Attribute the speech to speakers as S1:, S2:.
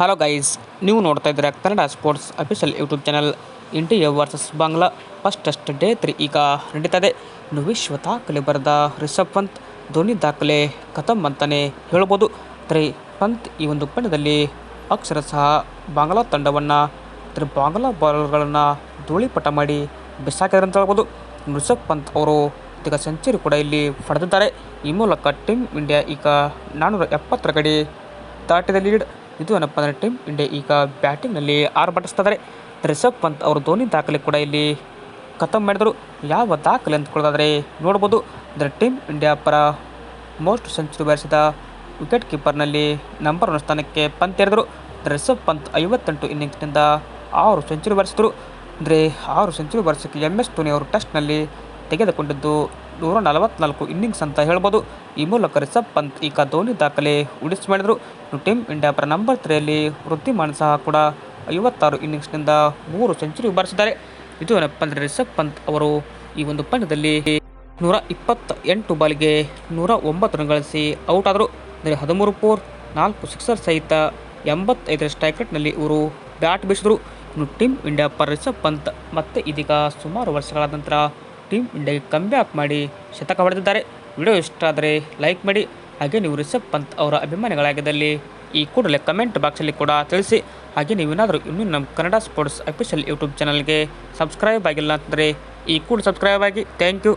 S1: Hello guys ನೀವು ನೋಡ್ತಾ ಇದ್ದೀರಾ Kannada sports official YouTube channel India versus Bangla first test day three ಈಗ ನಡೀತದೆ ಇನ್ನು ವಿಶ್ವ ದಾಖಲೆ ಬರೆದ ರಿಷಬ್ ಪಂತ್, ಧೋನಿ ದಾಖಲೆ ಖತಮ್ ಅಂತಲೇ ಹೇಳ್ಬೋದು. ತ್ರೀ ಪಂತ್ ಈ ಒಂದು ಪಂದ್ಯದಲ್ಲಿ ಅಕ್ಷರಶಃ ಬಾಂಗ್ಲಾ ತಂಡವನ್ನು, ತ್ರಿ ಬಾಂಗ್ಲಾ ಬಾಲರ್ಗಳನ್ನು ಧೂಳಿಪಟ ಮಾಡಿ ಬಿಸಾಕಿದ್ದಾರೆ ಅಂತ ಹೇಳ್ಬೋದು. ರಿಷಬ್ ಪಂತ್ ಅವರು ಈಗ ಸೆಂಚುರಿ ಕೂಡ ಇಲ್ಲಿ ಪಡೆದಿದ್ದಾರೆ. ಈ ಮೂಲಕ ಟೀಮ್ ಇಂಡಿಯಾ ಈಗ ನಾನ್ನೂರ ಎಪ್ಪತ್ತರ ಗಡಿ ದಾಟಿದ ಲೀಡ್ ಇದು ಏನಪ್ಪ ಅಂದರೆ ಟೀಮ್ ಇಂಡಿಯಾ ಈಗ ಬ್ಯಾಟಿಂಗ್ನಲ್ಲಿ ಆರ್ಭಟಿಸ್ತಿದ್ದಾರೆ ರಿಷಬ್ ಪಂತ್ ಅವರು ಧೋನಿ ದಾಖಲೆ ಕೂಡ ಇಲ್ಲಿ ಖತಮ್ ಮಾಡಿದರು. ಯಾವ ದಾಖಲೆ ಅಂದ್ಕೊಳ್ಳೋದಾದರೆ ನೋಡ್ಬೋದು. ಅಂದರೆ ಟೀಮ್ ಇಂಡಿಯಾ ಪರ ಮೋಸ್ಟ್ ಸೆಂಚುರಿ ಬಾರಿಸಿದ ವಿಕೆಟ್ ಕೀಪರ್ನಲ್ಲಿ ನಂಬರ್ ಒನ್ ಸ್ಥಾನಕ್ಕೆ ಪಂತ್ ಏರಿದರು. ರಿಷಬ್ ಪಂತ್ ಐವತ್ತೆಂಟು ಇನ್ನಿಂಗ್ಸ್ನಿಂದ ಆರು ಸೆಂಚುರಿ ಬಾರಿಸಿದರು ಅಂದರೆ ಆರು ಸೆಂಚುರಿ ಬಾರಿಸೋಕ್ಕೆ ಎಂ ಎಸ್ ಧೋನಿ ಅವರು ಟೆಸ್ಟ್ನಲ್ಲಿ ತೆಗೆದುಕೊಂಡಿದ್ದು. ನೂರ ನಲವತ್ನಾಲ್ಕು ಇನ್ನಿಂಗ್ಸ್ ಅಂತ ಹೇಳ್ಬೋದು. ಈ ಮೂಲಕ ರಿಷಬ್ ಪಂತ್ ಈಗ ಧೋನಿ ದಾಖಲೆ ಉಳಿಸಿ ಮಾಡಿದರು ಟೀಮ್ ಇಂಡಿಯಾ ಪರ ನಂಬರ್ ತ್ರೀಯಲ್ಲಿ ವೃದ್ಧಿಮಾನ್ ಸಹ ಕೂಡ ಐವತ್ತಾರು ಇನ್ನಿಂಗ್ಸ್ನಿಂದ ಮೂರು ಸೆಂಚುರಿ ಬಾರಿಸಿದ್ದಾರೆ. ಇದು ಏನಪ್ಪ ಅಂದರೆ ರಿಷಬ್ ಪಂತ್ ಅವರು ಈ ಒಂದು ಪಂದ್ಯದಲ್ಲಿ ನೂರ ಇಪ್ಪತ್ತ ಎಂಟು ಬಾಲ್ಗೆ ನೂರ ಒಂಬತ್ತು ರನ್ ಗಳಿಸಿ ಔಟ್ ಆದರು. ಅಂದರೆ ಹದಿಮೂರು ಫೋರ್ ನಾಲ್ಕು ಸಿಕ್ಸರ್ ಸಹಿತ ಎಂಬತ್ತೈದರ ಸ್ಟ್ರೈಕ್ ರೇಟ್ನಲ್ಲಿ ಇವರು ಬ್ಯಾಟ್ ಬೀಸಿದರು. ಇನ್ನು ಟೀಮ್ ಇಂಡಿಯಾ ಪರ್ ರಿಷಬ್ ಪಂತ್ ಮತ್ತೆ ಇದೀಗ ಸುಮಾರು ವರ್ಷಗಳ ನಂತರ ಟೀಮ್ ಇಂಡಿಯಾಗೆ ಕಮ್ಬ್ಯಾಕ್ ಮಾಡಿ ಶತಕ ಹೊಡೆದಿದ್ದಾರೆ. ವಿಡಿಯೋ ಇಷ್ಟ ಆದರೆ ಲೈಕ್ ಮಾಡಿ ಹಾಗೆ ನೀವು ರಿಷಬ್ ಪಂತ್ ಅವರ ಅಭಿಮಾನಿಗಳಾಗಿದ್ದಲ್ಲಿ ಈ ಕೂಡಲೇ ಕಮೆಂಟ್ ಬಾಕ್ಸಲ್ಲಿ ಕೂಡ ತಿಳಿಸಿ. ಹಾಗೆ ನೀವೇನಾದರೂ ಇನ್ನೂ ನಮ್ಮ ಕನ್ನಡ ಸ್ಪೋರ್ಟ್ಸ್ ಅಫಿಷಿಯಲ್ ಯೂಟ್ಯೂಬ್ ಚಾನಲ್ಗೆ ಸಬ್ಸ್ಕ್ರೈಬ್ ಆಗಿಲ್ಲ ಅಂತಂದರೆ ಈ ಕೂಡ ಸಬ್ಸ್ಕ್ರೈಬ್ ಆಗಿ. Thank you.